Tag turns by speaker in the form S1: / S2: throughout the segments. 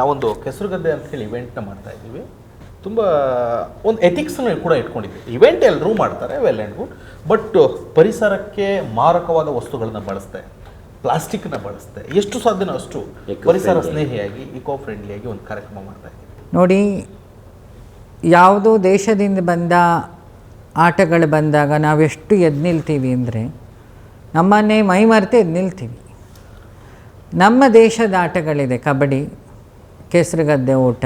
S1: ನಾವೊಂದು ಕೆಸರುಗದ್ದೆ ಅಂತ ಹೇಳಿ ಇವೆಂಟ್ನ ಮಾಡ್ತಾ ಇದ್ದೀವಿ. ತುಂಬ ಒಂದು ಎಥಿಕ್ಸ್ನ ಕೂಡ ಇಟ್ಕೊಂಡಿದ್ವಿ ಇವೆಂಟ್ ಎಲ್ಲರೂ ಮಾಡ್ತಾರೆ ವೆಲ್ ಆ್ಯಂಡ್ ಗುಡ್ ಬಟ್ ಪರಿಸರಕ್ಕೆ ಮಾರಕವಾದ ವಸ್ತುಗಳನ್ನ ಬಳಸ್ತೆ ಪ್ಲಾಸ್ಟಿಕ್ನ ಬಳಸ್ತೆ ಎಷ್ಟು ಸಾಧ್ಯನೋ ಅಷ್ಟು ಪರಿಸರ ಸ್ನೇಹಿಯಾಗಿ ಇಕೋ ಫ್ರೆಂಡ್ಲಿಯಾಗಿ ಒಂದು ಕಾರ್ಯಕ್ರಮ ಮಾಡ್ತಾ ಇದ್ದೀವಿ.
S2: ನೋಡಿ ಯಾವುದೋ ದೇಶದಿಂದ ಬಂದ ಆಟಗಳು ಬಂದಾಗ ನಾವೆಷ್ಟು ಎದ್ದು ನಿಲ್ತೀವಿ ಅಂದರೆ ನಮ್ಮನ್ನೇ ಮೈ ಮರೆತು ಎದ್ದು ನಿಲ್ತೀವಿ. ನಮ್ಮ ದೇಶದ ಆಟಗಳಿದೆ ಕಬಡ್ಡಿ. ಕೆಸರುಗದ್ದೆ ಗದ್ದೆ ಊಟ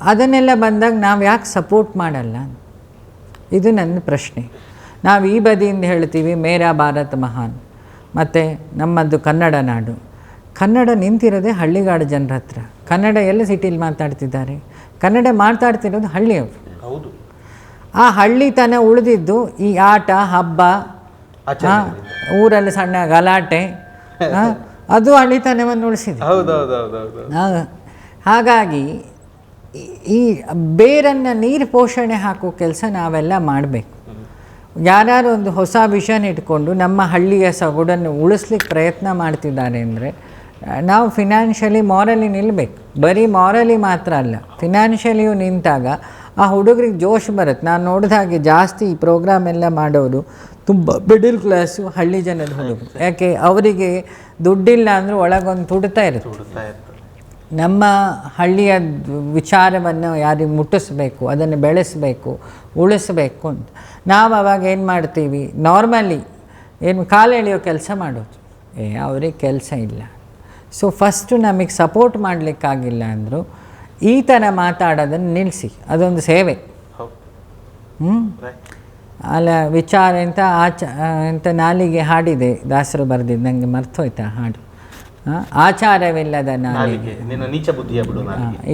S2: ಅದನ್ನೆಲ್ಲ ಬಂದಾಗ ನಾವು ಯಾಕೆ ಸಪೋರ್ಟ್ ಮಾಡಲ್ಲ? ಇದು ನನ್ನ ಪ್ರಶ್ನೆ. ನಾವು ಈ ಬದಿಯಿಂದ ಹೇಳ್ತೀವಿ ಮೇರಾ ಭಾರತ್ ಮಹಾನ್. ಮತ್ತು ನಮ್ಮದು ಕನ್ನಡ ನಾಡು. ಕನ್ನಡ ನಿಂತಿರೋದೇ ಹಳ್ಳಿಗಾಡು ಜನರ ಹತ್ರ. ಕನ್ನಡ ಎಲ್ಲ ಸಿಟಿಲಿ ಮಾತಾಡ್ತಿದ್ದಾರೆ. ಕನ್ನಡ ಮಾತಾಡ್ತಿರೋದು ಹಳ್ಳಿಯವರು.
S1: ಹೌದು.
S2: ಆ ಹಳ್ಳಿತನ ಉಳಿದಿದ್ದು ಈ ಆಟ ಹಬ್ಬ ಊರಲ್ಲಿ ಸಣ್ಣ ಗಲಾಟೆ ಅದು ಅಳಿತನವನ್ನು ಉಳಿಸಿದೆ. ಹಾಗಾಗಿ ಈ- ಈ ಬೇರನ್ನು ನೀರು ಪೋಷಣೆ ಹಾಕೋ ಕೆಲಸ ನಾವೆಲ್ಲ ಮಾಡಬೇಕು. ಯಾರು ಒಂದು ಹೊಸ ವಿಷನ್ ಇಟ್ಕೊಂಡು ನಮ್ಮ ಹಳ್ಳಿಯ ಸೊಗಡನ್ನು ಉಳಿಸ್ಲಿಕ್ಕೆ ಪ್ರಯತ್ನ ಮಾಡ್ತಿದ್ದಾರೆ ಅಂದರೆ ನಾವು ಫಿನಾನ್ಷಿಯಲಿ ಮಾರಲಿ ನಿಲ್ಲಬೇಕು ಬರೀ ಮಾರಲಿ ಮಾತ್ರ ಅಲ್ಲ ಫಿನಾನ್ಷಿಯಲಿಯು ನಿಂತಾಗ ಆ ಹುಡುಗರಿಗೆ ಜೋಶ್ ಬರುತ್ತೆ. ನಾನು ನೋಡಿದ ಹಾಗೆ ಜಾಸ್ತಿ ಈ ಪ್ರೋಗ್ರಾಮ್ ಎಲ್ಲ ಮಾಡೋರು ತುಂಬ ಮಿಡಿಲ್ ಕ್ಲಾಸು ಹಳ್ಳಿ ಜನದ ಹುಡುಗರು. ಯಾಕೆ? ಅವರಿಗೆ ದುಡ್ಡಿಲ್ಲ ಅಂದರೂ ಒಳಗೊಂದು ತುಡ್ತಾ ಇರುತ್ತೆ. ನಮ್ಮ ಹಳ್ಳಿಯ ವಿಚಾರವನ್ನು ಯಾರಿಗೆ ಮುಟ್ಟಿಸ್ಬೇಕು ಅದನ್ನು ಬೆಳೆಸಬೇಕು ಉಳಿಸ್ಬೇಕು ಅಂತ. ನಾವು ಅವಾಗ ಏನು ಮಾಡ್ತೀವಿ? ನಾರ್ಮಲಿ ಏನು ಕಾಲು ಎಳೆಯೋ ಕೆಲಸ ಮಾಡೋದು. ಏ ಅವ್ರಿಗೆ ಕೆಲಸ ಇಲ್ಲ. ಸೊ ಫಸ್ಟು ನಮಗೆ ಸಪೋರ್ಟ್ ಮಾಡಲಿಕ್ಕಾಗಿಲ್ಲ ಅಂದರು ಈ ಥರ ಮಾತಾಡೋದನ್ನು ನಿಲ್ಲಿಸಿ ಅದೊಂದು ಸೇವೆ. ಹ್ಞೂ ಅಲ್ಲ ವಿಚಾರ ಅಂತ ಆಚ ಅಂತ ನಾಲಿಗೆ ಹಾಡಿದೆ ದಾಸರು ಬರೆದಿದ್ದು ನನಗೆ ಮರ್ತೋಯ್ತಾ ಹಾಡು. ಆಚಾರವಿಲ್ಲದ ನಾಲಿಗೆ.
S1: ನೀಚ ಬುದ್ಧಿಯ ಬಿಡು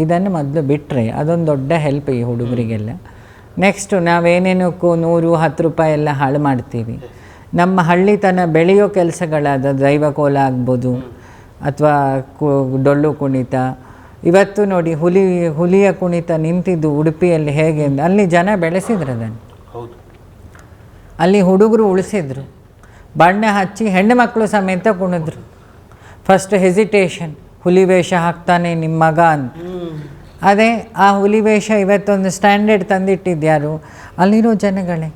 S2: ಇದನ್ನು ಮೊದಲು ಬಿಟ್ಟರೆ ಅದೊಂದು ದೊಡ್ಡ ಹೆಲ್ಪ್ ಈ ಹುಡುಗರಿಗೆಲ್ಲ. ನೆಕ್ಸ್ಟು ನಾವೇನೇನಕ್ಕೂ ನೂರು ಹತ್ತು ರೂಪಾಯಿ ಎಲ್ಲ ಹಾಳು ಮಾಡ್ತೀವಿ. ನಮ್ಮ ಹಳ್ಳಿತನ ಬೆಳೆಯೋ ಕೆಲಸಗಳಾದ ದೈವಕೋಲ ಆಗ್ಬೋದು ಅಥವಾ ಕು ಡೊಳ್ಳು ಕುಣಿತ ಇವತ್ತು ನೋಡಿ ಹುಲಿ ಹುಲಿಯ ಕುಣಿತ ನಿಂತಿದ್ದು ಉಡುಪಿಯಲ್ಲಿ ಹೇಗೆ ಅಲ್ಲಿ ಜನ ಬೆಳೆಸಿದ್ರು ಅದನ್ನು.
S1: ಹೌದು.
S2: ಅಲ್ಲಿ ಹುಡುಗರು ಉಳಿಸಿದ್ರು. ಬಣ್ಣ ಹಚ್ಚಿ ಹೆಣ್ಣು ಮಕ್ಕಳು ಸಮೇತ ಕುಣಿದ್ರು. ಫಸ್ಟ್ ಹೆಸಿಟೇಷನ್ ಹುಲಿ ವೇಷ ಹಾಕ್ತಾನೆ ನಿಮ್ಮ ಮಗ ಅಂತ. ಅದೇ ಆ ಹುಲಿ ವೇಷ ಇವತ್ತೊಂದು ಸ್ಟ್ಯಾಂಡರ್ಡ್ ತಂದಿಟ್ಟಿದ್ಯಾರು ಅಲ್ಲಿರೋ ಜನಗಳೇ.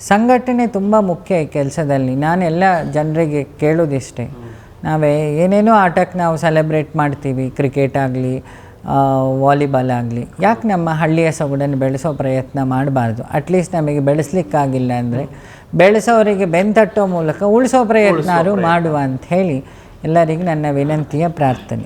S2: ಸಂಘಟನೆ ತುಂಬ ಮುಖ್ಯ ಈ ಕೆಲಸದಲ್ಲಿ. ನಾನೆಲ್ಲ ಜನರಿಗೆ ಕೇಳೋದಿಷ್ಟೇ. ನಾವೇ ಏನೇನೋ ಆಟಕ್ಕೆ ನಾವು ಸೆಲೆಬ್ರೇಟ್ ಮಾಡ್ತೀವಿ ಕ್ರಿಕೆಟ್ ಆಗಲಿ ವಾಲಿಬಾಲ್ ಆಗಲಿ. ಯಾಕೆ ನಮ್ಮ ಹಳ್ಳಿಯ ಸೊಗಡನ್ನು ಬೆಳೆಸೋ ಪ್ರಯತ್ನ ಮಾಡಬಾರ್ದು? ಅಟ್ಲೀಸ್ಟ್ ನಮಗೆ ಬೆಳೆಸಲಿಕ್ಕಾಗಿಲ್ಲ ಅಂದರೆ ಬೆಳೆಸೋರಿಗೆ ಬೆಂತಟ್ಟೋ ಮೂಲಕ ಉಳಿಸೋ ಪ್ರಯತ್ನಾರು ಮಾಡುವ ಅಂತ ಹೇಳಿ ಎಲ್ಲರಿಗೂ ನನ್ನ ವಿನಂತಿಯ ಪ್ರಾರ್ಥನೆ.